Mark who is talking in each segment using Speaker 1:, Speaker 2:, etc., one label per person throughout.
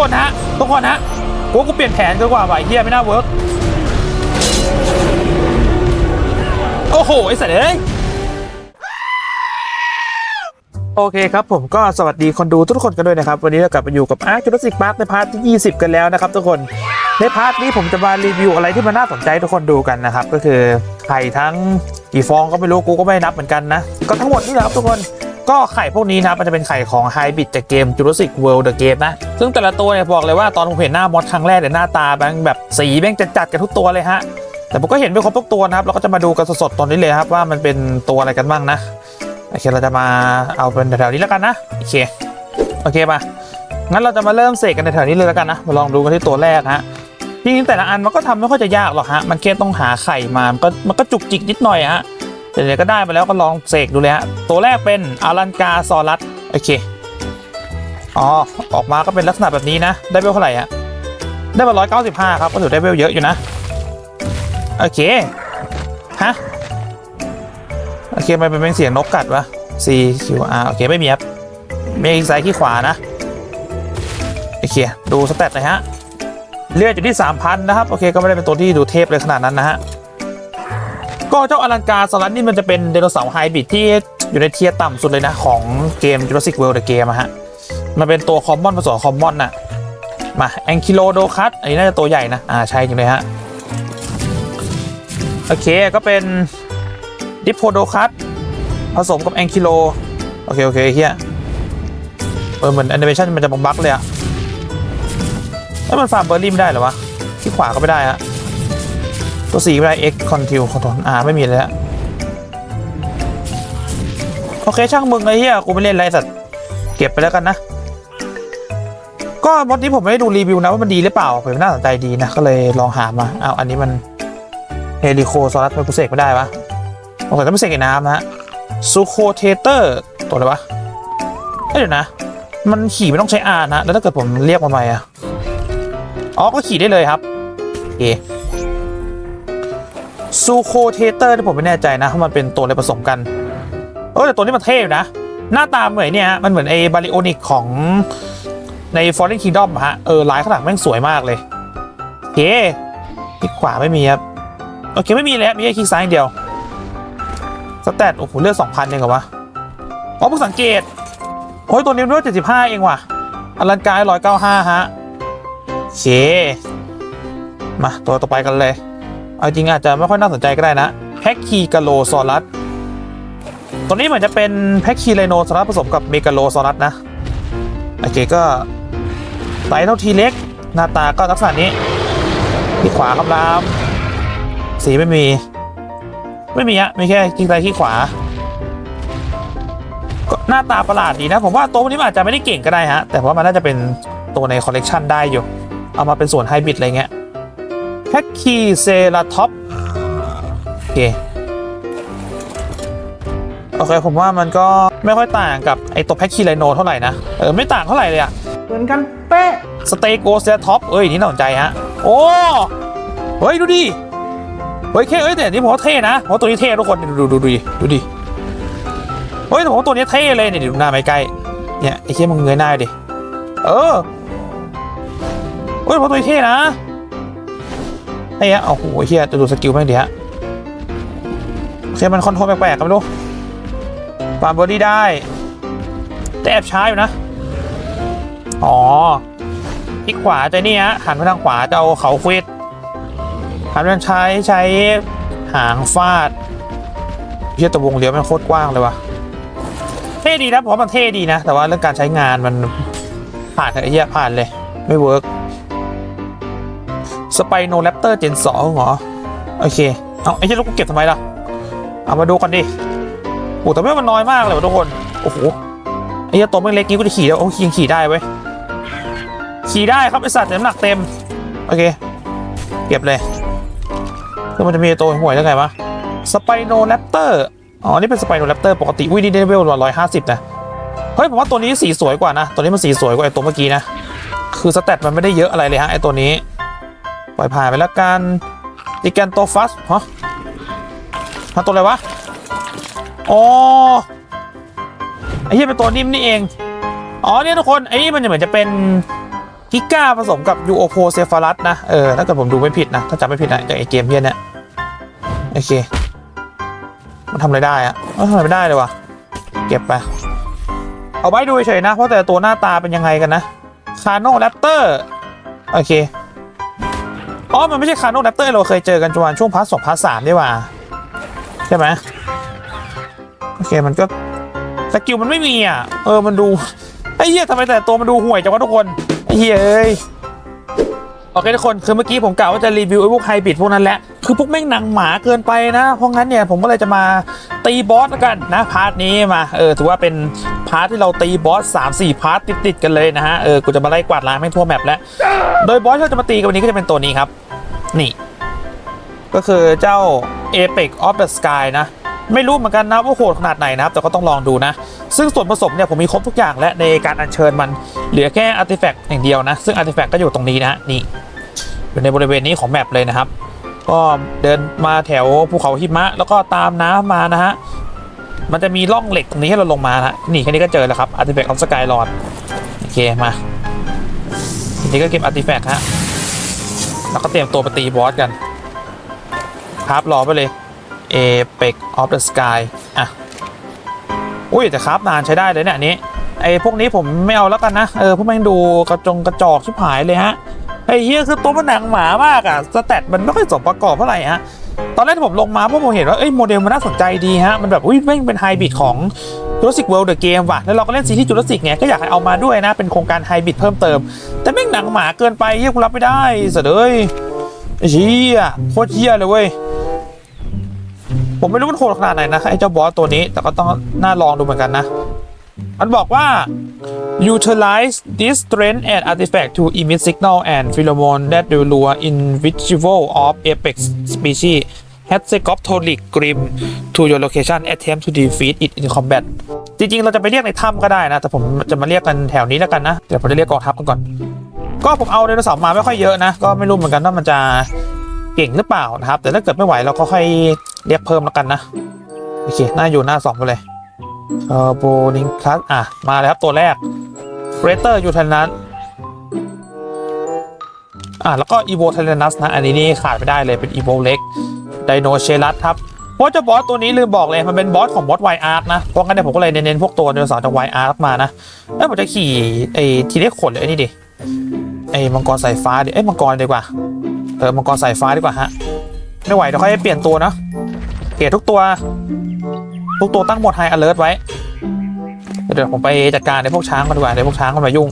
Speaker 1: คนฮะ ทุกคนฮะกูกูเปลี่ยนแผนดีกว่าว่ะไอ้เฮียไม่น่าเวิร์กโอ้โห ไอ้สัตว์เอ้ยโอเคครับผมก็สวัสดีคนดูทุกคนกันด้วยนะครับ วันนี้เรากลับมาอยู่กับอาร์จูรสิกพาร์คในพาร์ทที่ 20 กันแล้วนะครับทุกคนในพาร์ทนี้ผมจะมารีวิวอะไรที่มันน่าสนใจทุกคนดูกันนะครับ ก็คือไข่ทั้งกี่ฟองก็ไม่รู้กูก็ไม่นับเหมือนกันนะ ก็ทั้งหมดนี่แหละครับทุกคน ก็ไข่พวกนี้นะมันจะเป็นไข่ของไฮบิดจากเกม Jurassic World The Game นะ ซึ่งแต่ละตัวเนี่ยบอกเลยว่าตอนผมเห็นหน้ามอดครั้งแรกเนี่ยหน้าตาแบงแบบสีแม่งจัดๆกันทุกตัวเลยฮะ แต่ผมก็เห็นไปครบทุกตัวนะครับ เราก็จะมาดูกันสดๆตอนนี้เลยครับว่ามันเป็นตัวอะไรกันบ้างนะ โอเคเราจะมาเอาเป็นแถวๆนี้แล้วกันนะ โอเค โอเคป่ะงั้นเราจะมาเริ่มเสกกันในแถวนี้เลยแล้วกันนะ มาลองดูกันที่ตัวแรกฮะจริงๆแต่ละอันมันก็ทำไม่ค่อยจะยากหรอกฮะ มันแค่ต้องหาไข่มา มันก็มันก็จุกจิกนิดหน่อยฮะ เดี๋ยวก็ได้มาแล้วก็ลองเสกดูเลยฮะ ตัวแรกเป็นอารันกาซอรัสโอเค อ๋อ ออกมาก็เป็นลักษณะแบบนี้นะ ได้เวลเท่าไหร่ฮะ ได้มา195ครับ ก็ถือได้เวลเยอะอยู่นะ โอเค ฮะ โอเคมันเป็นเสียงนกกัดวะ C Q R โอเค ไม่มีครับ มีซ้ายที่ขวานะ โอเค ดูสเตตหน่อยฮะ เลือดอยู่ที่3,000นะครับ โอเค ก็ไม่ได้เป็นตัวที่ดูเทพเลยขนาดนั้นนะฮะ ก็เจ้าอลังการสลัดนี่มันจะเป็นไดโนเสาร์ไฮบริดที่อยู่ในเทียร์ต่ำสุดเลยนะของเกม Jurassic World The Game อะฮะ มันเป็นตัวคอมมอนผสมคอมมอนน่ะ มาแองคิโลโดคัสอันนี้น่าจะตัวใหญ่นะ อ่าใช่จริงเลยฮะ โอเคก็เป็นดิโพโดคัสผสมกับแองคิโล โอเค โอเคเฮียเออเหมือนแอนิเมชันมันจะบักเลยอะแล้วมันฟาร์มเบอร์รี่ไม่ได้หรอวะ ที่ขวาก็ไม่ได้ฮะ ตัวสีไม่ได้ X Control Control อ่าไม่มีเลยฮะโอเคช่างมึงไอ้เหี้ยกูไม่เล่นไรสัตว์เก็บไปแล้วกันนะ ก็มดนี้ผมไม่ได้ดูรีวิวนะว่ามันดีหรือเปล่าผมน่าสนใจดีนะ ก็เลยลองหามาเอาอันนี้มันเฮลิโคซอรัสมันกูเสกไม่ได้ปะสงสัยต้องไม่เสกนน้ำนะซูโคเทเตอร์ตัวอะไรวะเอ้ยเดี๋ยวนะ มันขี่ไม่ต้องใช้อานะ แล้วถ้าเกิดผมเรียกมันไปอะอ๋อ ก็ขี่ได้เลยครับ โอเค ซูโคเทเตอร์ที่ผมไม่แน่ใจนะว่ามันเป็นตัวอะไรผสมกัน เออแต่ตัวนี้มันเท่นะ หน้าตาเหมือนเนี่ยมันเหมือนไอ้บาริโอนิกของใน Fallen Kingdom อะฮะ เออลายข้างหลังแม่งสวยมากเลยโอเคคลิกขวาไม่มีครับ โอเคไม่มีแล้วมีแค่คลิกซ้ายเดียว สแตทโอ้โหเลือดสองพันเองเหรอวะ อ๋อเพิ่งสังเกต โอ้ยตัวนี้เลือดเจ็ดสิบห้าเองว่ะอลังการร้อยเก้าห้าฮะโอเคมาตัวต่อไปกันเลย เอาจริงอาจจะไม่ค่อยน่าสนใจก็ได้นะแพ็กคีกาโลซอรัสตัวนี้เหมือนจะเป็นแพ็กคีไลโนซอรัสผสมกับเมกาโลซอรัสนะโอเคก็ไซส์เท่าทีเล็ก หน้าตาก็ลักษณะนี้ ที่ขวาครับรามสีไม่มี ไม่มีอะไมีแค่คลิกซ้ายคลิกขวาก็หน้าตาประหลาดดีนะ ผมว่าตัวนี้มันอาจจะไม่ได้เก่งก็ได้ฮะ แต่ว่ามันน่าจะเป็นตัวในคอลเลกชันได้อยู่ เอามาเป็นส่วนไฮบริดอะไรเงี้ย แพ็กคีเซราท็อปโอเคโอเคผมว่ามันก็ไม่ค่อยต่างกับไอตัวแพ็กคีไลโนเท่าไหร่นะ เออ ไม่ต่างเท่าไหร่เลยอะ
Speaker 2: เหมือนกันเป๊ะ
Speaker 1: สเตโกเซราท็อปเอ้ย นี่น่าสนใจฮะ โอ้เฮ้ย ดูดิ เฮ้ยแค่เอ้ยแต่นี่ผมว่าเท่นะเพราะตัวนี้เท่ทุกคน ดูดูดูดิดูดิเฮ้ยแต่ผมว่าตัวนี้เท่เลยเนี่ยดูหน้าไม่ใกล้เนี่ยไอ้เชี่ยมึงเงยหน้าดิเออเฮ้ยผมว่าตัวนี้เท่นะ ไอ้เหี้ยโอ้โหเชี่ยจะดูสกิลแม่งดิฮะโอเคมันคอนโทรลแปลกๆกันไม่รู้ปาบอดี้ได้ แต่แอบช้าอยู่นะ อ๋อคลิกขวาจะนี่ฮะหันไปทางขวาจะเอาเขาควิดหันมันใช้ใช้หางฟาดเฮียตะวงเลี้ยวมันโคตรกว้างเลยว่ะเท่ดีนะผมว่ามันเท่ดีนะ แต่ว่าเรื่องการใช้งานมันผ่านเถอะไอ้เหี้ยผ่านเลย ไม่เวิร์ก สไปโนแรปเตอร์เจนสองเหรอ โอเค เอาไอ้เหี้ยลูกกูเก็บทำไมล่ะ เอามาดูกันดิโอ้แต่ไม่มันน้อยมากเลยทุกคน โอ้โห ไอ้เหี้ยตัวมันเล็กนี้กูจะขี่แล้วโอ้ยยังขี่ได้เว้ย ขี่ได้ครับไอสัตว์น้ำหนักเต็ม โอเค เก็บเลยคือมันจะมีตัวห่วยได้ไงวะสไปโนแรปเตอร์ อ๋อ นี่เป็นสไปโนแรปเตอร์ปกติวินี่ได้เวลร้อยห้าสิบนะ เฮ้ย ผมว่าตัวนี้สีสวยกว่านะ ตัวนี้มันสีสวยกว่าไอตัวเมื่อกี้นะ คือสเตตมันไม่ได้เยอะอะไรเลยฮะไอตัวนี้ ปล่อยผ่านไปแล้วกันดิแกนโตฟัสฮะฮะตัวอะไรวะอ๋อไอ้ที่เป็นตัวนิ่มนี่เอง อ๋อเนี่ยทุกคนไอ้นี่มันจะเหมือนจะเป็นกิก้าผสมกับยูโอโพเซฟารัสนะ เออ ถ้าเกิดผมดูไม่ผิดนะ ถ้าจำไม่ผิดนะจากไอเกมเพี้ยนเนี่ยโอเค มันทำอะไรได้อะมันทำอะไรไม่ได้เลยวะเก็บไป เอาไว้ดูเฉยนะ เพราะแต่ตัวหน้าตาเป็นยังไงกันนะคาโนแรปเตอร์ โอเค อ๋อมันไม่ใช่คาร์โนแรปเตอร์เราเคยเจอกันประมาณช่วงพาร์ทสองพาร์ทสามนี่หว่า ใช่ไหมโอเคมันก็สกิลมันไม่มีอะ เออมันดูไอ้เหี้ยทำไมแต่ตัวมันดูห่วยจังวะทุกคนไอ้เหี้ยเอ้ยโอเคทุกคนคือเมื่อกี้ผมกล่าวว่าจะรีวิวไอ้พวกไฮบริดพวกนั้นแหละคือพวกแม่งหนังหมาเกินไปนะ เพราะงั้นเนี่ยผมก็เลยจะมาตีบอสแล้วกันนะพาร์ทนี้มาเออถือว่าเป็นพาร์ทที่เราตีบอส3 4พาร์ทติดๆกันเลยนะฮะเออกูจะมาไล่กวาดล้างให้ทั่วแมปแล้วโดยบอสที่เราจะมาตีกันวันนี้ก็จะเป็นตัวนี้ครับ นี่ ก็คือเจ้า Apex of the Sky นะ ไม่รู้เหมือนกันนะว่าโหดขนาดไหนนะครับ แต่ก็ต้องลองดูนะ ซึ่งส่วนผสมเนี่ยผมมีครบทุกอย่างและในการอัญเชิญมันเหลือแค่อาร์ติแฟกต์อย่างเดียวนะ ซึ่งอาร์ติแฟกต์ก็อยู่ตรงนี้นะนี่อยู่ในบริเวณนี้ของแมปเลยนะครับ ก็เดินมาแถวภูเขาหิมะ แล้วก็ตามน้ำมานะฮะมันจะมีร่องเหล็กตรงนี้ให้เราลงมานะฮะนี่แค่นี้ก็เจอแล้วครับอาร์ติแฟกต์ออฟสกายลอดโอเคมาทีนี้ก็เก็บอาร์ติแฟกต์ฮะ แล้วก็เตรียมตัวไปตีบอสกันครับรอไปเลย Apex of the Sky อะ อุ้ยแต่ครับนานใช้ได้เลยเนี่ยนี้ไอ้พวกนี้ผมไม่เอาแล้วกันนะ เออ พวกแม่งดูกระจงกระจอกชิบหายเลยฮะไอ้เฮียคือตัวมันหนังหมามากอะสแตทมันไม่ค่อยสมประกอบเท่าไหร่ฮะ ตอนแรกผมลงมาพราะผมเห็นว่าเอ้ยโมเดลมันน่าสนใจดีฮะ มันแบบอุ้ยแม่งเป็นไฮบริดของ Jurassic World The Game ว่ะแล้วเราก็เล่นซีรีส์ Jurassic ไงก็อยากให้เอามาด้วยนะเป็นโครงการไฮบริดเพิ่มเติม แต่แม่งหนังหมาเกินไปเฮียกูรับไม่ได้เสยเอ้ยไอ้เหี้ยโคตรเหี้ยเลยเว้ยผมไม่รู้มันโหดขนาดไหนนะไอ้เจ้าบอสตัวนี้ แต่ก็ต้องน่าลองดูเหมือนกันนะ มันบอกว่า utilize this strength and artifact to emit signal and pheromone that will lure individual of apex species Hexagophtholic grim to your location attempt to defeat it in combat จริง ๆ เราจะไปเรียกในถ้ำก็ได้นะ แต่ผมจะมาเรียกกันแถวนี้แล้วกันนะ เดี๋ยวผมจะเรียกกองทัพกันก่อน ก็ผมเอาไดโนเสาร์มาไม่ค่อยเยอะนะ ก็ไม่รู้เหมือนกันว่ามันจะเก่งหรือเปล่านะครับ แต่ถ้าเกิดไม่ไหวเราก็ค่อยเรียกเพิ่มแล้วกันนะ โอเค หน้าอยู่หน้าสองไปเลยเออโบนิงคัสอะ มาเลยครับตัวแรกเรเตอร์ยูทานัสอะแล้วก็อีโวเทานัสนะ อันนี้นี่ขาดไม่ได้เลยเป็นอีโวเล็ก ดโนเชลัสครับเพราะเจ้าบอสตัวนี้ลืมบอกเลยมันเป็นบอสของบอสไวอาร์ตนะเพราะงั้นเนี่ยผมก็เลยเน้นพวกตัวไดโนเสาร์จากไวอาร์ตมานะแล้วผมจะขี่ไอ้ทีเล็กขนเลยไอ้นี่ดิไอ้มังกรสายฟ้าดิเอ้มังกรดีกว่าเออมังกรสายฟ้าดีกว่าฮะไม่ไหวเดี๋ยวค่อยเปลี่ยนตัวนะเกลียดทุกตัว ทุกตัวตั้งหมดไฮอเลิร์ตไว้เดี๋ยวผมไปจัดการไอ้พวกช้างมาดีกว่าไอ้พวกช้างมันมายุ่ง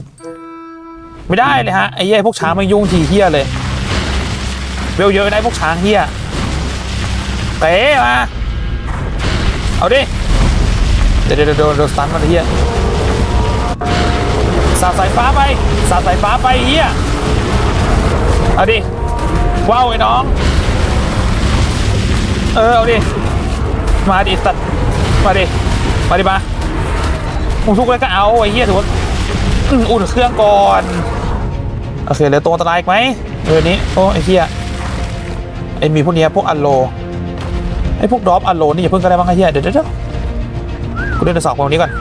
Speaker 1: ไม่ได้เลยฮะไอ้เหี้ยไอ้พวกช้างมายุ่งทีเฮี้ยเลยเวลเยอะได้พวกช้างเฮี้ย เป๋มา เอาดิ เดี๋ยวเดี๋ยวโดนสตันมาเฮียสาดสายฟ้าไป สาดสายฟ้าไปเฮียเอาดิ ว้าวไอ้น้อง เออ เอาดิ มาดิสัตมาดิ มาดิมามึงทุกอะไรก็เอาไอ้เหี้ยถือว่าอุ่นเครื่องก่อน โอเคเหลือตัวอันตรายอีกไหมเออนี้ โอ้ไอ้เหี้ยไอ้มีพวกเนี้ยพวกอัลโล ไอ้พวกดรอปอัลโลนี่อย่าเพิ่งก็ได้บ้างไอ้เหี้ยเดี๋ยวเดี๋ยวเดี๋ยวกูเดินไปสองคนนี้ก่อน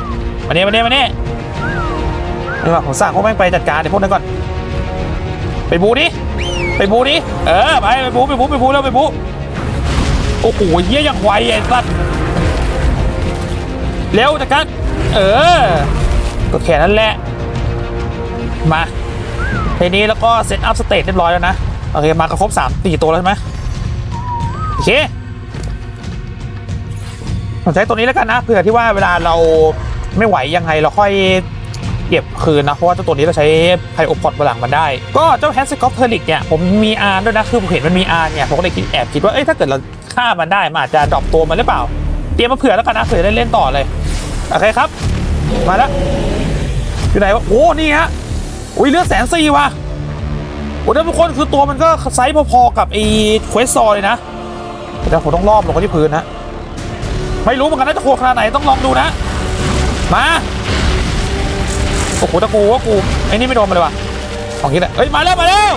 Speaker 1: มาเนี่ยมาเนี่ยมาเนี่ยนี่ว่าผมสั่งพวกแม่งไปจัดการไอ้พวกนั้นก่อน ไปบูดิไปบูดิเออไปไปบูไปบูไปบูแล้วไปบูโอ้โหเยี่ยอย่างไวไอ้สัตว์เร็วจัดการเออ ก็แค่นั้นแหละ มาทีนี้แล้วก็เซตอัพสเตตเรียบร้อยแล้วนะ โอเค มาก็ครบสามตีตัวแล้วใช่ไหมโอเค ผมใช้ตัวนี้แล้วกันนะเผื่อที่ว่าเวลาเราไม่ไหวยังไงเราค่อยเก็บคืนนะ เพราะว่าเจ้าตัวนี้เราใช้ไพโอพอดบนหลังมันได้ ก็เจ้าแฮสซิกอฟเทอริกเนี่ยผมมีอาร์ด้วยนะ คือผมเห็นมันมีอาร์เนี่ย ผมก็เลยคิดแอบคิดว่า เอ้ยถ้าเกิดเราฆ่ามันได้มันอาจจะดรอปตัวมันหรือเปล่า เตรียมมาเผื่อแล้วกันนะเผื่อได้เล่นต่อเลย โอเคครับ มาแล้ว อยู่ไหนวะ โอ้ นี่ฮะ อุ้ยเลือดแสนสี่ว่ะโอ้ท่านทุกคนคือตัวมันก็ไซส์พอๆกับไอ้เควสซอเลยนะเดี๋ยวผมต้องรอบลงไปที่พื้นนะ ไม่รู้เหมือนกันนะจะโคขนาดไหนต้องลองดูนะ มาโอ้โหตะกูว่ากูไอ้นี่ไม่โดนมาเลยวะของนี้แหละเอ้ยมาแล้วมาแล้ว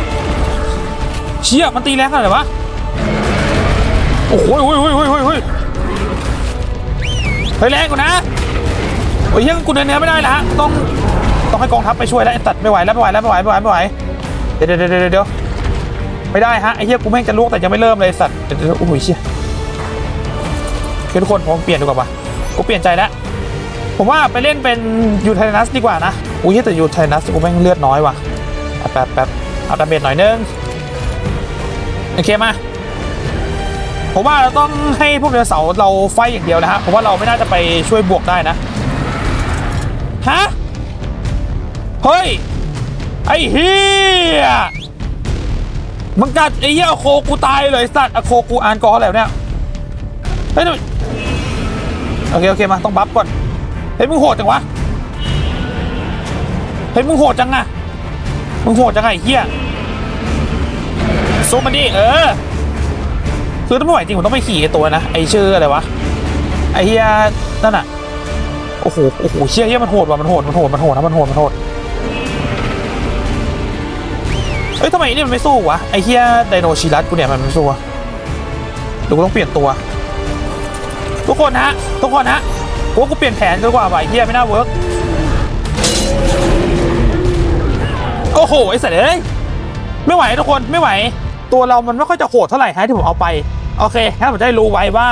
Speaker 1: เชี่ยมันตีแรงขนาดไหนวะโอ้โหโอ้ยโอ้ยโอ้ยโอ้ยโอ้ยเฮ้ยแรงกว่านะโอ้ยเฮียกูเดินเนื้อไม่ได้ละต้องต้องให้กองทัพไปช่วยแล้วไอ้ตัดไม่ไหวแล้วไม่ไหวแล้วไม่ไหวไม่ไหวไม่ไหวเดี๋ยวเดี๋ยวเดี๋ยวเดี๋ยวไม่ได้ฮะไอ้เหี้ยกูแม่งจะลวกแต่ยังไม่เริ่มเลยสัตว์เดี๋ยวโอ้โหเชี่ย โอทุกคนผมเปลี่ยนดีกว่าปะกูเปลี่ยนใจแล้วผมว่าไปเล่นเป็นยูไทนัสดีกว่านะ อุ้ยแต่ยูไทนัสกูแม่งเลือดน้อยว่ะแป๊บแป๊บเอาดาเมจหน่อยนึงโอเคมาผมว่าเราต้องให้พวกเรือเสาเราไฟอย่างเดียวนะฮะผมว่าเราไม่น่าจะไปช่วยบวกได้นะฮะเฮ้ยไอ้เฮียมึงกัดไอ้เหี้ยเอาโคกูตายเลยสัตว์อโคกูอ่านกอแล้วเนี่ยเฮ้ย โอเคโอเคมาต้องบัฟก่อน เฮ้ยมึงโหดจังวะ เฮ้ยมึงโหดจังอะมึงโหดจังไงเฮียซูมมันดิเออ คือถ้าไม่ไหวจริงผมต้องไปขี่ตัวนะ ไอชื่ออะไรวะ ไอเฮียนั่นอะโอ้โห โอ้โหเชี่ยเฮียมันโหดว่ะ มันโหด มันโหด มันโหดนะ มันโหด มันโหดเอ้ยทำไมอ้นี่มันไม่สู้วะ ไอเฮียไดโนชิรัสกูเนี่ยมันไม่สู้วะเดี๋ยวกูต้องเปลี่ยนตัว ทุกคนฮะ ทุกคนฮะกูว่ากูเปลี่ยนแผนดีกว่าไอ้เฮียไม่น่าเวิร์กโอ้โหไอ้สัตว์เอ้ยไม่ไหวทุกคนไม่ไหว ตัวเรามันไม่ค่อยจะโหดเท่าไหร่ฮะที่ผมเอาไป โอเคงั้นผมได้รู้ไว้ว่า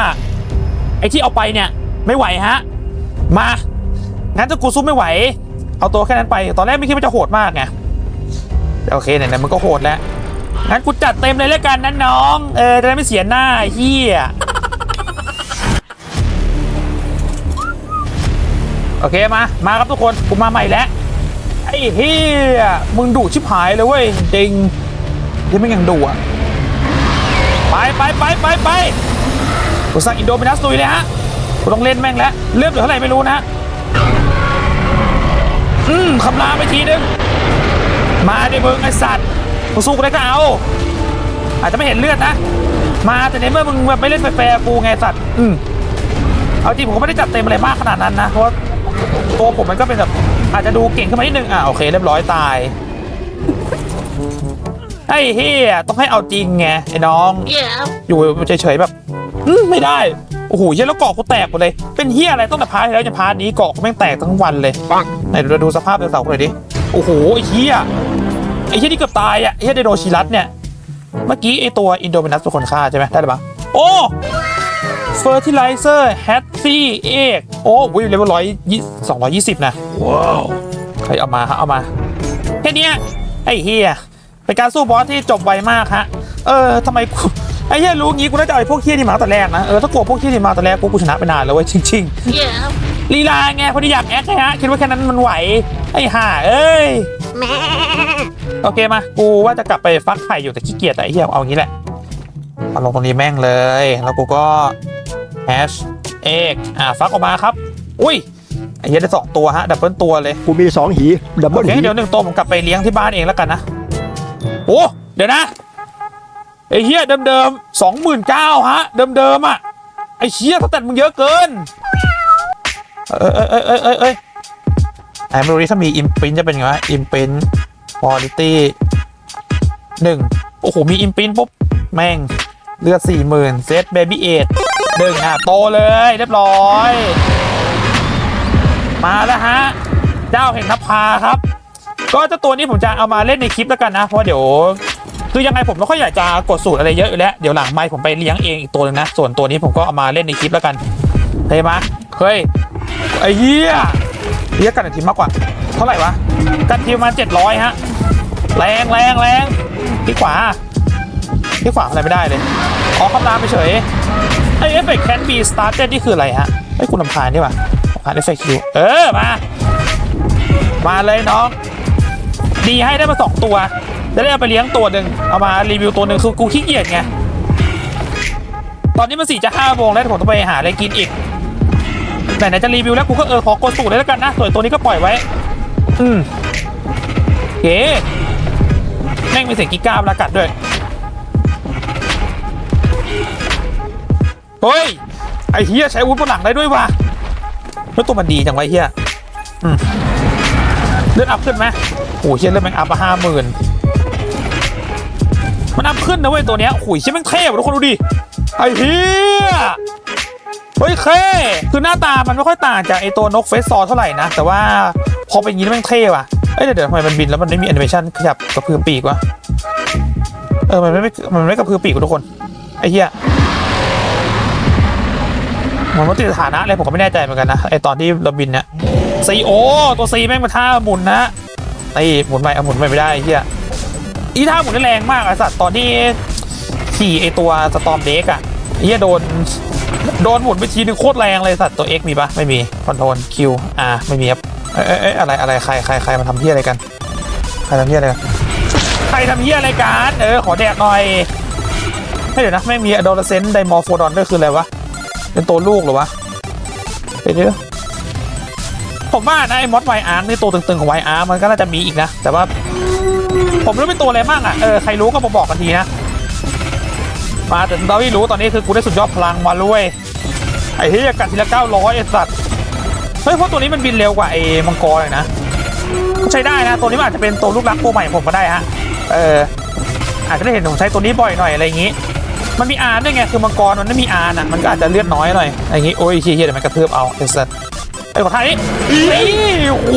Speaker 1: ไอ้ที่เอาไปเนี่ย ไม่ไหวฮะ มางั้นถ้ากูสู้ไม่ไหว เอาตัวแค่นั้นไป ตอนแรกไม่คิดว่าจะโหดมากไงแต่โอเคไหนๆมันก็โหดแล้วงั้นกูจัดเต็มเลยแล้วกันนะน้อง เออจะได้ไม่เสียหน้าเฮีย โอเคมา มาครับทุกคนกูมาใหม่แล้ว ไอ้เฮียมึงดุชิบหายเลยเว้ยจริงที่ไม่ยังดุอะ ไปไปไปไปไปกูสั่งอินโดมินัสตุยเลยฮะกูต้องเล่นแม่งแล้วเลือดเหลือเท่าไหร่ไม่รู้นะ อืมคำรามไปทีนึง มาดิมึงไอสัตว์กูสู้กูได้ก็เอา อาจจะไม่เห็นเลือดนะ มาแต่ในเมื่อมึงแบบไม่เล่นแฟร์กูไงสัตว์ อืมเอาจริงผมก็ไม่ได้จัดเต็มอะไรมากขนาดนั้นนะ เพราะ ตัวผมมันก็เป็นแบบอาจจะดูเก่งขึ้นมานิดนึงอะโอเคเรียบร้อยตายไอ้เฮียต้องให้เอาจริงไงไอ้น้อง
Speaker 2: Yeah.
Speaker 1: อยู่เฉยๆแบบอืมไม่ได้โอ้โหเหี้ยแล้วเกาะกูแตกหมดเลย เป็นเฮียอะไรตั้งแต่พาร์ทที่แล้วจนพาร์ทนี้เกาะกูแม่งแตกทั้งวันเลยไหนดูดูสภาพเดือเสาหน่อยดิโอ้โหไอ้เฮียไอ้เฮียที่เกือบตายอะไอ้เฮียไดโนชิรัสเนี่ยเมื่อกี้ไอ้ตัวอินโดมินัสเป็นคนฆ่าใช่ไหมได้หรือเปล่าโอ้ เฟอร์ทิไลเซอร์แฮตซี่เอกโอ้วิเลเวลร้อยยี่สองร้อยยี่สิบนะ ว้าวใครเอามาฮะเอามา แค่เนี้ยไอ้เฮียเป็นการสู้บอสที่จบไวมากฮะ เออทำไมกูไอ้เฮียรู้งี้กูน่าจะเอาไอ้พวกเฮียที่มาตั้งแต่แรกนะ เออถ้ากลัวพวกเฮียที่มาตั้งแต่แรกกูกูชนะไปนานแล้วเว้ยจริง
Speaker 2: Yeah.
Speaker 1: ๆลีลาไงพอดีอยากแอคไงฮะคิดว่าแค่นั้นมันไหว ไอ้ห่าเอ้ยโอเคมากูว่าจะกลับไปฟักไข่อยู่แต่ขี้เกียจแต่ไอ้เหี้ยเอางี้แหละเอาลงตรงนี้แม่งเลย แล้วกูก็ แฮชเอกอ่าฟักออกมาครับ อุ้ยไอ้เหี้ยได้สองตัวฮะดับเบิลตัวเลย
Speaker 3: กูมีสองหีดับเบิ
Speaker 1: โอ
Speaker 3: ล
Speaker 1: เค
Speaker 3: หี
Speaker 1: เดี๋ยวหนึ่งตัวผมกลับไปเลี้ยงที่บ้านเองแล้วกันนะโอ้เดี๋ยวนะไอ้เหี้ยเดิมๆสองหมื่นเก้าฮะเดิมๆอะไอ้เชี่ยสแตทมึงเยอะเกินเอ้ยเอ้ยเอ้ยเอ้ยเอ้ยเอ้ยไหนไม่รู้ดิถ้ามีอิมพินจะเป็นยังไงอิมพินคุณลิตี้หนึ่งโอ้โหมีอิมพินปุ๊บแม่งเลือดสี่หมื่นเซตเบบี้เอท หนึ่งอะโตเลยเรียบร้อย มาแล้วฮะ เจ้าแห่งนภาครับ ก็เจ้าตัวนี้ผมจะเอามาเล่นในคลิปแล้วกันนะ เพราะเดี๋ยว คือยังไงผมไม่ค่อยอยากจะกดสูตรอะไรเยอะอยู่แล้ว เดี๋ยวหลังไม่ผมไปเลี้ยงเองอีกตัวหนึงนะ ส่วนตัวนี้ผมก็เอามาเล่นในคลิปแล้วกันเฮ้ยมาเฮ้ยไอ้เหี้ยเรียกกันทีมมากกว่า เท่าไหร่วะกันทีมมาเจ็ดร้อยฮะ แรงแรงแรงที่ขวาที่ขวาอะไรไม่ได้เลย อ๋อคำรามไปเฉย ไอเอฟเฟกต์แคนบีสตาร์เต็ดนี่คืออะไรฮะไอ้คุณลำพานนี่ว่ะผ่านเอฟเฟกต์คิวเออ มา มาเลยน้อง ดีให้ได้มาสองตัวจะได้เอาไปเลี้ยงตัวหนึ่งเอามารีวิวตัวหนึ่งคือกูขี้เกียจไง ตอนนี้มันสี่จะห้าโมงแล้วผมต้องไปหาอะไรกินอีกไหนๆจะรีวิวแล้วกูก็เออขอกดสูตรเลยแล้วกันนะส่วนตัวนี้ก็ปล่อยไว้ อืมโอเคแม่งมีเสียงกีก้าเวลากัดด้วย เฮ้ย ไอเฮียใช้อาวุธบนหลังได้ด้วยว่ะแล้วตัวมันดีจังวะไอ้เฮียอืมเลือดอัพขึ้นไหมโอ้ยเฮียเลือดแม่งอัพมาห้าหมื่นมันอัพขึ้นนะเว้ยตัวเนี้ยโอ้ยเฮียแม่งเท่ว่ะทุกคนดูดิ ไอเฮียเฮ้ยเคคือหน้าตามันไม่ค่อยต่างจากไอตัวนกเฟสซอร์เท่าไหร่นะ แต่ว่าพอเป็นอย่างนี้แล้วแม่งเท่ว่ะ เอ้ยเดี๋ยวเดี๋ยวทำไมมันบินแล้วมันไม่มีแอนิเมชันขยับกระพือปีกวะ เออ มันไม่ มันไม่กระพือปีกว่ะทุกคน ไอเหี้ย มือนว่าติดสถานะอะไรผมก็ไม่แน่ใจเหมือนกันนะไอตอนที่เราบินเนี่ยซีโอตัวซีแม่งมาท่าหมุนนะไอหมุนไปเอาหมุนไปไม่ได้เหี้ยอีท่าหมุนนี่แรงมากไอสัตว์ตอนที่ขี่ไอตัวสตอมเด็กอะเหี้ยโดนโดนหมุนไปทีนึงโคตรแรงเลยสัตว์ตัว X มีปะไม่มีคอนโทรล Q R ไม่มีครับเอ้ยเอ้ยเอ้ยอะไรอะไรใครใครใครมาทำเพี้ยอะไรกันใครทำเพี้ยอะไรกันใครทำเพี้ยอะไรกันเออขอแดกหน่อยให้ยเดี๋ยวนะไม่มีอะดอลเซนต์ไดมอร์โฟดอนด้วยคืออะไรวะ เป็นตัวลูกหรอวะเดี๋ยวผมว่านะไอ้มอสไวอาร์นี่ตัวตึงๆของไวอาร์มันก็น่าจะมีอีกนะ แต่ว่า ผมไม่รู้เป็นตัวอะไรบ้างอะเออใครรู้ก็มาบอกกันทีนะ มาแต่เราที่รู้ตอนนี้คือกูได้สุดยอดพลังมาเลยไอ้เฮียกัดทีละเก้าร้อยไอ้สัตว์เฮ้ยเพราะตัวนี้มันบินเร็วกว่าไอ้มังกรเลยนะก็ใช้ได้นะ ตัวนี้อาจจะเป็นตัวลูกรักตัวใหม่ของผมก็ได้ฮะเอออาจจะได้เห็นผมใช้ตัวนี้บ่อยหน่อยอะไรอย่างงี้ มันมีอาร์ด้วยไงคือมังกรมันไม่มีอาร์น่ะมันก็อาจจะเลือดน้อยหน่อยอะไอย่างงี้โอ้ยเฮียเฮียเดี๋ยวมันกระเทือบเอาไอ้สัตว์ไอ้ขอท่านี้นี่โอ้โห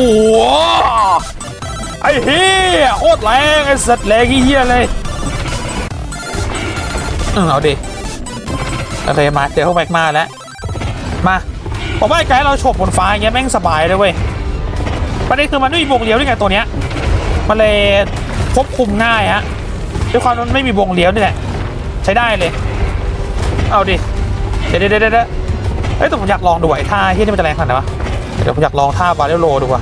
Speaker 1: ไอ้เฮียโคตรแรงไอ้สัตว์แรงเฮียเลยเออเอาดิโอเคมาเจอพวกแม็กมาแล้วมาผมว่าไอ้ไกด์เราโฉบบนฟ้าอย่างเงี้ยแม่งสบายเลยเว้ยประเด็นคือมันไม่มีวงเลี้ยวด้วยไงตัวเนี้ยมันเลยควบคุมง่ายฮะด้วยความมันไม่มีวงเลี้ยวนี่แหละ ใช้ได้เลย เอาดิเดี๋ยวเดี๋ยวเดี๋ยวเดี๋ยวเฮ้ยแต่ผมอยากลองดูไอ้ท่าที่นี่มันจะแรงขนาดไหนวะเดี๋ยวผมอยากลองท่าบาเรลโลดูว่ะ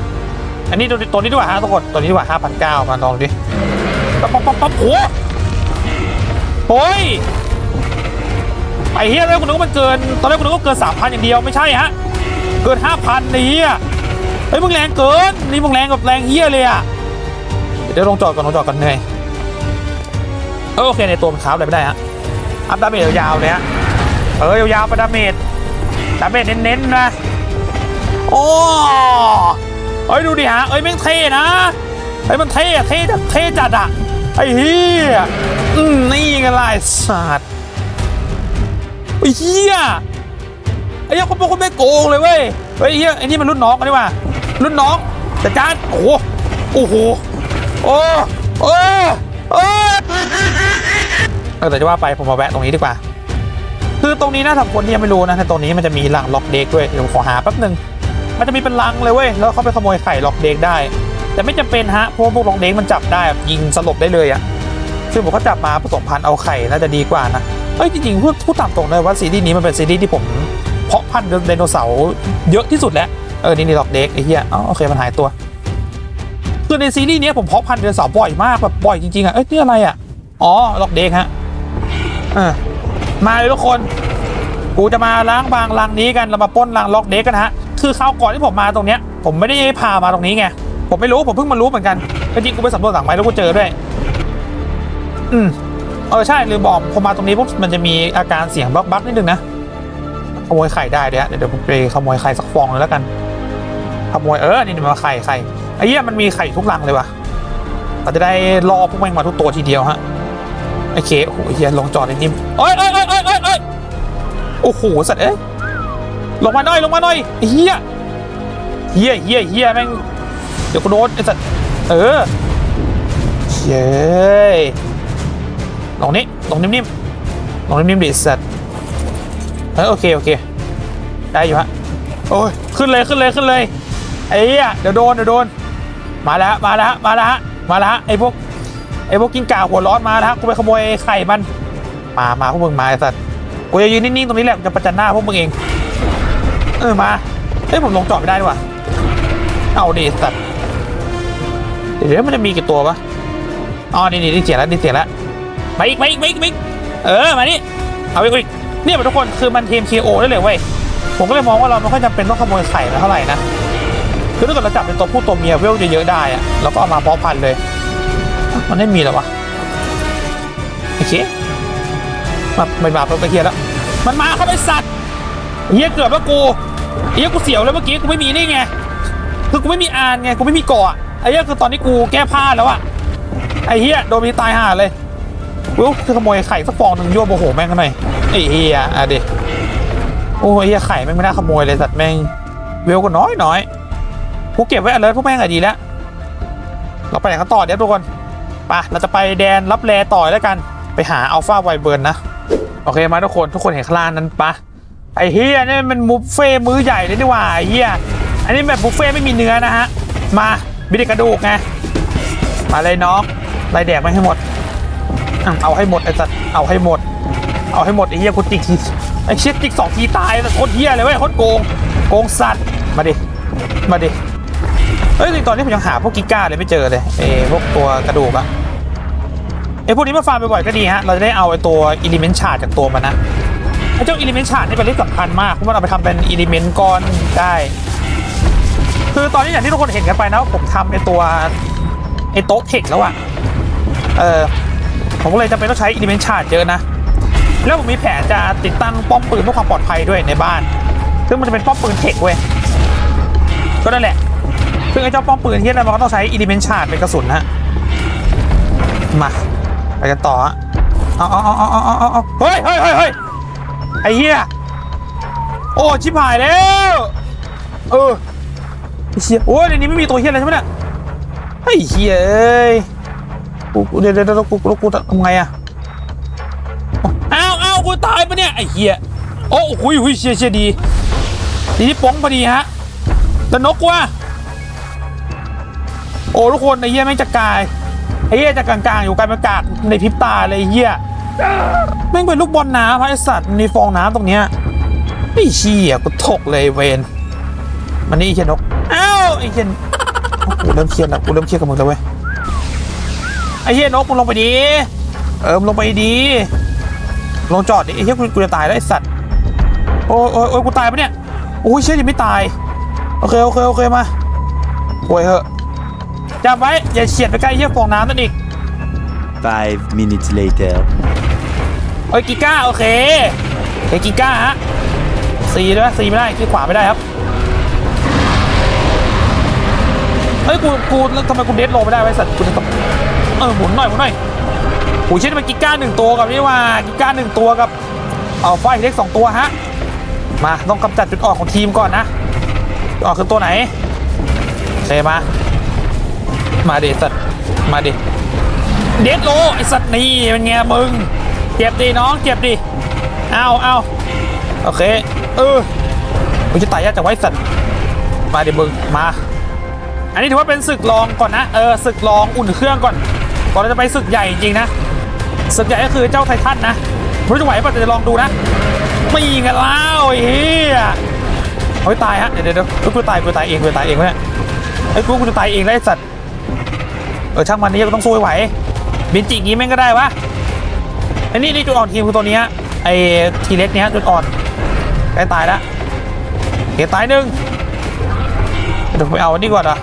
Speaker 1: อันนี้ตัวตัวนี้ดีกว่าฮะทุกคนตัวนี้ดีกว่าห้าพันเก้ามาลองดิปั๊บปั๊บปั๊บปั๊บโอ้โอ้ยไอ้เฮียแล้วคุณนึกว่ามันเกิน ตอนแรกคุณนึกว่าเกินสามพันอย่างเดียวไม่ใช่ฮะ เกินห้าพันไอ้เฮียเฮ้ยมึงแรงเกิน นี่มึงแรงกับแรงเฮียเลยอะ เดี๋ยวลงจอดก่อนลงจอดก่อนเหนื่อยโอเคในตัวมันคราฟอะไรไม่ได้ฮะ อัพดาเมจยาวๆเลยฮะเออยาวๆไปดาเมจดาเมจเน้นๆนะโอ้เฮ้ยดูดิฮะเอ้ยแม่งเท่นะเฮ้ยมันเท่อะเท่จัดเท่จัดอะไอ้เฮียอืมนี่ไงล่ะไอ้สัตว์ไอ้เหี้ยไอ้เหี้ยคนเป็นคนไม่โกงเลยเว้ยเฮ้ยไอ้เหี้ยไอ้นี่มันรุ่นน้องกันดีกว่ารุ่นน้องแต่จานโอ้โหโอ้โหโอ้โอ้โอ้ แต่จะว่าไปผมมาแวะตรงนี้ดีกว่า คือตรงนี้นะสำหรับคนที่ยังไม่รู้นะในตรงนี้มันจะมีหลังล็อกเด็กด้วยเดี๋ยวผมขอหาแป๊บหนึง มันจะมีเป็นลังเลยเว้ยแล้วเขาไปขโมยไข่ล็อกเด็กได้ แต่ไม่จำเป็นฮะเพราะพวกล็อกเด็กมันจับได้แบบยิงสลบได้เลยอะซึ่งผมก็จับมาผสมพันธุ์เอาไข่น่าจะดีกว่านะเอ้ยจริงๆพูดพูดตามตรงเลยว่าซีรีส์นี้มันเป็นซีรีส์ที่ผมเพาะพันธุ์ไดโนเสาร์เยอะที่สุดแล้วเออนี่นี่ล็อกเด็กไอ้เหี้ยอ๋อโอเคมันหายตัวคือในซีรีส์นี้ผมเพาะพันธุ์ไดโนเสาร์บ่อยมากแบบบ่อยจริงๆอะเอ้ยนี่อะไรอะอ๋อล็อกเด็กฮะ ออมาเลยทุกคน กูจะมาล้างบางรังนี้กัน เรามาป้นรังล็อกเด็กกันฮะ คือคราวก่อนที่ผมมาตรงเนี้ย ผมไม่ได้พามาตรงนี้ไง ผมไม่รู้ ผมเพิ่งมารู้เหมือนกันจริงกูไปสำรวจหลังไม้แล้วกูเจอด้วย อืม เออใช่ลืมบอกพอมาตรงนี้ปุ๊บมันจะมีอาการเสียงบักบักนิดนึงนะ ขโมยไข่ได้เดี๋ยวเดี๋ยวผมไปขโมยไข่สักฟองเลยแล้วกัน ขโมยเออ นี่มาไข่ไข่ไอ้เหี้ยมันมีไข่ทุกรังเลยว่ะเราจะได้รอพวกแมงมาทุกตัวทีเดียวฮะ ไอ้เคโอ้โหเหี้ยลงจอดนิ่มๆเอ้ยเอ้ยเอ้ยเอ้ยเอ้ยโอ้โหสัตว์เอ้ยลงมาหน่อยลงมาหน่อยเหี้ยเหี้ยเหี้ยเหี้ยแม่งเดี๋ยวกูโดนไอ้สัตว์เออเย้ยลงนี้ลงนิ่มๆลงนิ่มๆดิสัตว์เออโอเคโอเคได้อยู่ฮะโอ้ยขึ้นเลยขึ้นเลยขึ้นเลยไอ้เหี้ยเดี๋ยวโดนเดี๋ยวโดนมาแล้วมาแล้วมาแล้วมาแล้วไอ้พวก ไอ้พวกกิ้งก่าหัวร้อนมาแล้วกูไปขโมยไข่มัน มามาพวกมึงมาไอ้สัตว์กูจะยืนนิ่งๆตรงนี้แหละกูจะประจันหน้าพวกมึงเอง เออมาเฮ้ยผมลงจอดไม่ได้ดีกว่าเอาดิสัตว์เดี๋ยวมันจะมีกี่ตัวปะอ๋อนี่นี่นี่เสียงแล้วนี่เสียงแล้วมาอีกมาอีกมาอีกมาอีกเออมานี่เอาอีกอีกเนี่ยทุกคนคือมันทีม KO ได้เลยเว้ยผมก็เลยมองว่าเราไม่ค่อยจำเป็นต้องขโมยไข่มาเท่าไหร่นะคือถ้าเกิดเราจับเป็นตัวผู้ตัวเมียเวลเยอะๆได้อะเราก็เอามาเพาะพันธุ์เลย มันไม่มีแล้ววะ โอเค มาไม่มาเพิ่มไปเฮียแล้ว มันมาครับไอสัตว์เฮียเกือบแล้วกูเฮียกูเสียวเลยเมื่อกี้กูไม่มีนี่ไง คือกูไม่มีอานไง กูไม่มีเกาะอะไอ้เฮียคือตอนนี้กูแก้ผ้าแล้วอะไอ้เฮียโดนมีตายห่าเลยวิวคือขโมยไข่สักฟองหนึ่งยั่วโมโหแม่งกันหน่อยไอ้เฮียอะดิโอ้ยเฮียไข่แม่งไม่น่าขโมยเลยสัตว์แม่งเวลก็น้อยน้อยกูเก็บไว้อเลยพวกแม่งอะดีแล้ว เราไปไหนกันต่อเดี๋ยวทุกคน ไปเราจะไปแดนรับแลต่อแล้วกันไปหาอัลฟาไวเบิร์นนะ โอเคมาทุกคนทุกคนเห็นข้างล่างนั้นปะไอเฮียนี่มันบุฟเฟ่มื้อใหญ่เลยนี่หว่าไอเฮียอันนี้แบบบุฟเฟ่ไม่มีเนื้อนะฮะมาบิดกระดูกไงมาเลยน้องไล่แดกไม่ให้หมดเอาให้หมดไอ้สัตว์เอาให้หมด เอาให้หมดไอ้เฮียกูจิกทีไอ้เชี่ยจิกสองทีตายแล้วโคตรเฮียเลยเว้ยโคตรโกงโกงสัตว์มาดิมาดิเฮ้ยตอนนี้ผมยังหาพวกกิก้าเลยไม่เจอเลยเอ้พวกตัวกระดูกอะ ไอ้พวกนี้มาฟาร์มบ่อยๆก็ดีฮะ เราจะได้เอาไอ้ตัวอิเลเมนต์ชาร์จากตัวมันนะไอ้เจ้าอิเลเมนต์ชาร์นี่เป็นเรื่องสำคัญมากเพราะมันเอาไปทำเป็นอิเลเมนต์ก้อนได้ คือตอนนี้อย่างที่ทุกคนเห็นกันไปนะผมทำไอ้ตัวไอ้โต๊ะเทคแล้วอะเออผมก็เลยจำเป็นต้องใช้อิเลเมนต์ชาร์เยอะนะ แล้วผมมีแผนจะติดตั้งป้อมปืนเพื่อความปลอดภัยด้วยในบ้าน ซึ่งมันจะเป็นป้อมปืนเทคเว้ยก็นั่นแหละซึ่งไอ้เจ้าป้อมปืนที่นั่นมันก็ต้องใช้อิเลเมนต์ชาร์เป็นกระสุนฮะมา ไปกันต่อฮะเอาเอาเอาเอาเอาเอาเอาเฮ้ยเฮ้ยเฮ้ยเฮ้ยไอ้เหี้ยโอ้ชิบหายแล้วเออไอ้เหี้ยโอ้ยในนี้ไม่มีตัวเหี้ยอะไรใช่ไหมเนี่ยไอ้เหี้ยเอ้ยกูกูเดี๋ยวเดี๋ยวเดี๋ยวกูกูกูทำไงอะอ้าวอ้าวกูตายปะเนี่ยไอ้เหี้ยโอ้หุยหุยเชียเชียดีดีที่ป้องพอดีฮะแต่นกว่ะโอ้ทุกคนไอ้เหี้ยแม่งจะกาย ไอ้เหี้ยจะกลางๆอยู่กลายเป็นกากในพริบตาเลยไอ้เหี้ยแม่งเป็นลูกบอลน้ำฮะไอสัตว์มีฟองน้ำตรงเนี้ยไอ้เชี่ยกูถกเลยเวนมันนี่ไอ้เหี้ยนกอ้าวไอ้เหี้ยกูเริ่มเครียดแล้วกูเริ่มเครียดกับมึงแล้วเว้ยไอ้เหี้ยนกมึงลงไปดี เออมึงลงไปดีลงจอดดิไอ้เหี้ยกูจะตายแล้วไอ้สัตว์โอ้ยโอ้ยโอ้ยกูตายปะเนี่ยโอ้ยเชื่อยังไม่ตายโอเคโอเคโอเคมาโวยเหอะ จำไว้ อย่าเฉียดไปใกล้ไอ้เหี้ยฟองน้ำนั่นอีก
Speaker 2: Five minutes later.
Speaker 1: โอ้ยกิก้าโอเคเฮ้ยกิก้าฮะซีด้วยซีไม่ได้ขี้ขวาไม่ได้ครับเฮ้ยกูกูแล้วทำไมกูเดดโลไม่ได้ไวะไอ้สัตว์กูจะต้องเออหมุนหน่อยหมุนหน่อยโอ้ยเช่นมันกิก้าหนึ่งตัวกับนี่ว่ากิก้าหนึ่งตัวกับเอาไฟเล็กสองตัวฮะมาต้องกำจัดจุดอ่อนของทีมก่อนนะจุดอ่อนคือตัวไหนโอเคมา มาดิสัตว์มาดิเดดโลไอสัตว์นี่เป็นไงมึง เจ็บดิน้องเจ็บดิเอาเอาโอเคเออมึงจะตายยากจะไว้สัตว์มาดิมึงมา อันนี้ถือว่าเป็นศึกรองก่อนนะเออศึกรองอุ่นเครื่องก่อน ก่อนเราจะไปศึกใหญ่จริงนะศึกใหญ่ก็คือเจ้าไททันนะไม่รู้จะไหวป่ะแต่จะลองดูนะไม่ยิงกันแล้วเหี้ยเอาไปตายฮะเดี๋ยวเดี๋ยวกูตายกูตายเองกูตายเองวะเนี่ยไอ้กูกูจะตายเองแล้วไอ้สัตว์ เออช่างมันนี่ก็ต้องสู้ไหวบินจิงี้แม่งก็ได้วะไอ้นี่นี่จุดอ่อนทีมคือตัวนี้ไอ้ทีเล็กเนี้ยจุดอ่อนใกล้ตายแล้วเกตายหนึ่งเดี๋ยวไปเอาอันนี้ก่อนอะ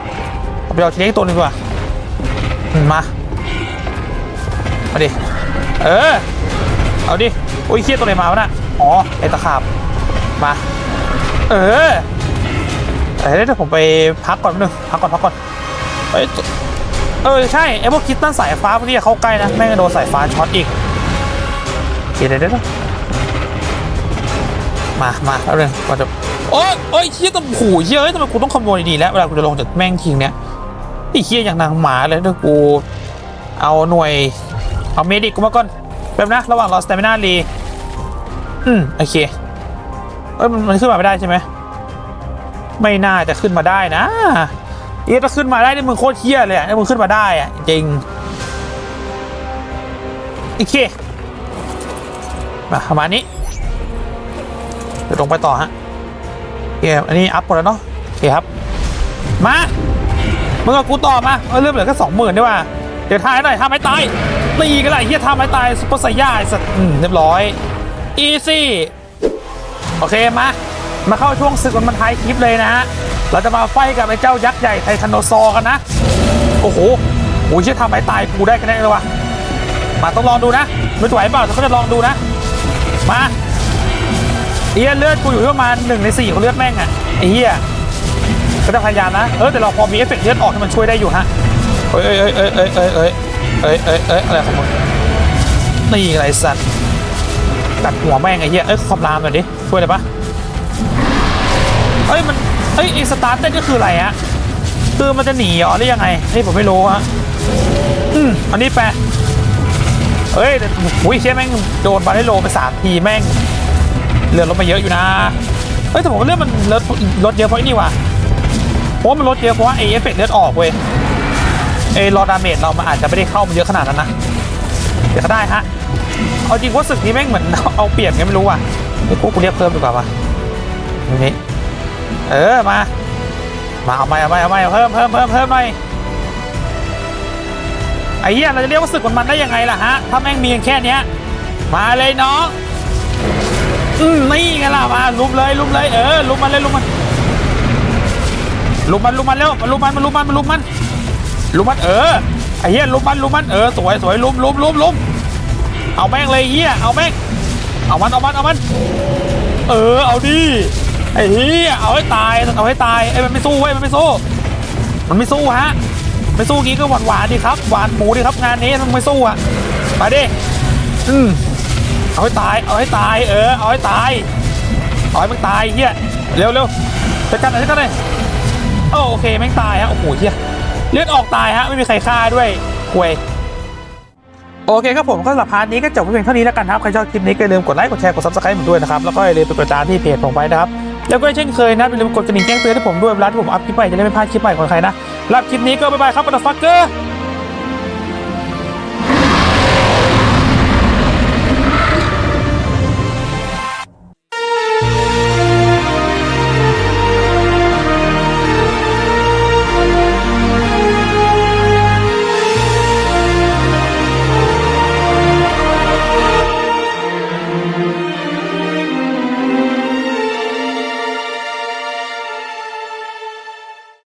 Speaker 1: เอาไปเอาทีเล็กตัวนึงดีกว่าอืมามาดิเออเอาดิโอ้ยเครียดตัวไหนมาวะน่ะอ๋อไอตะขาบมาเออแต่เดี๋ยวผมไปพักก่อนนึงพักก่อนพักก่อนเอ้ย เออ ใช่ไอพวกคิดตั้นสายฟ้าพวกนี้เข้าใกล้นะแม่งโดนสายฟ้าช็อตอีกเดี๋ยวเดี๋ยวมามาเรื่องก่อนจะโอ้ยโอ้ยเคียต้องหูเคียเอ้ยทำไมกูต้องคำนวณดีๆแล้วเวลากูจะลงจากแม่งทิ้งเนี้ยไอ้เคียอย่างนางหมาเลยถ้ากูเอาหน่วยเอาเมดิกกูมาก่อนแป๊บนะระหว่างรอสเตมินารีอืมโอเคเอ้ยมันมันขึ้นมาไม่ได้ใช่ไหมไม่น่าจะขึ้นมาได้นะ เอ๊ะถ้าขึ้นมาได้นี่มึงโคตรเฮี้ยเลยอะถ้ามึงขึ้นมาได้อะจริงโอเคมาประมาณนี้เดี๋ยวลงไปต่อฮะโอเคอันนี้อัพหมดแล้วเนาะโอเคครับ มามึงกับกูต่อมาเออเริ่มเหลือแค่สองหมื่นได้ป่ะเดี๋ยวทายหน่อยทำให้ตายตีกันเลยเฮียทำให้ตายซุปเปอร์ไซย่าสัตว์เรียบร้อยอีซี่โอเคมามาเข้าช่วงศึกวันบรรทายคลิปเลยนะฮะ เราจะมาไฟกับไอ้เจ้ายักษ์ใหญ่ไททันโนซอร์กันนะ โอ้โหโอ้ยเชี่ยทำให้ตายกูได้กันแน่เลยวะมาต้องลองดูนะไม่ไหวเปล่าแต่ก็จะลองดูนะ มาเอียเลือดกูอยู่ที่ประมาณหนึ่งในสี่ของเลือดแม่งอะไอ้เหี้ยก็จะพยายามนะ เออแต่เราพอมีเอฟเฟกต์เลือดออกที่มันช่วยได้อยู่ฮะเอ้ยเอ้ยเอ้ยเอ้ยเอ้ยเอ้ยเอ้ยเอ้ยเอ้ยอะไรของมึงนี่อะไรสัตว์กัดหัวแม่งไอ้เหี้ยเอ้ยความรามหน่อยดิช่วยได้ปะเอ้ยมัน เอ้ยไอสตาร์เต้นก็คืออะไรฮะคือมันจะหนีเหรอหรือยังไงนี่ผมไม่รู้ฮะอืมอันนี้แปะเอ้ยแต่อุ้ยเชี่ยแม่งโดนบาเลโลไปสามทีแม่งเลือดลดมาเยอะอยู่นะเฮ้ยแต่ผมเลือดมันลดลดเยอะเพราะไอ้นี่ว่ะเพราะมันลดเยอะเพราะว่าไอเอฟเฟกต์เลือดออกเว้ยไอรอดาเมจเรามันอาจจะไม่ได้เข้ามาเยอะขนาดนั้นนะเดี๋ยวก็ได้ฮะเอาจริงว่าศึกนี้แม่งเหมือนเอาเปรียบไงไม่รู้ว่ะเดี๋ยวกูกูเรียกเพิ่มดีกว่าว่ะตรงนี้ เออมา มาเอาไปเอาไปเอาไปเพิ่มเพิ่มเพิ่มเพิ่มหน่อยไอ้เหี้ยเราจะเรียกว่าศึกมันมันได้ยังไงล่ะฮะถ้าแม่งมีกันแค่เนี้ย มาเลยน้องอืมนี่ไงล่ะมาลุมเลยลุมเลยเออลุมมันเลยลุมมันลุมมันลุมมันเร็วลุมมันมันลุมมันมันลุมมันลุมมันเออไอ้เหี้ยลุมมันลุมมันเออสวยสวยลุมลุมลุมลุมเอาแม่งเลยเหี้ยเอาแม่งเอามันเอามันเอามัน เออเอาดิ ไอ้เหี้ยเอาให้ตายเอาให้ตายไอ้ยมันไม่สู้เว้ยมันไม่สู้มันไม่สู้ฮะไม่สู้งี้ก็หวานหวานดิครับหวานหมูดิครับงานนี้มันไม่สู้อะไปดิอืมเอาให้ตายเอาให้ตายเออเอาให้ตายเอาให้มันตายเฮียเร็วเร็วจัดการหน่อยจัดการหน่อยโอ้โอเคแม่งตายฮะโอ้โหเฮียเลือดออกตายฮะไม่มีใครฆ่าด้วยควยโอเคครับผมก็สำหรับพาร์ทนี้ก็จบเพียงเท่านี้แล้วกันครับใครชอบคลิปนี้ก็อย่าลืมกดไลค์กดแชร์กดซับสไครต์ผมด้วยนะครับแล้วก็อย่าลืมไปกดติดตามที่เพจผมไว้นะครับ แล้วก็เช่นเคยนะอย่าลืมกดกระดิ่งแจ้งเตือนให้ผมด้วยเวลาที่ผมอัพคลิปใหม่จะได้ไม่พลาดคลิปใหม่ของใครนะรับคลิปนี้ก็บ๊ายบายครับปัตตอร์ฟักเกอร์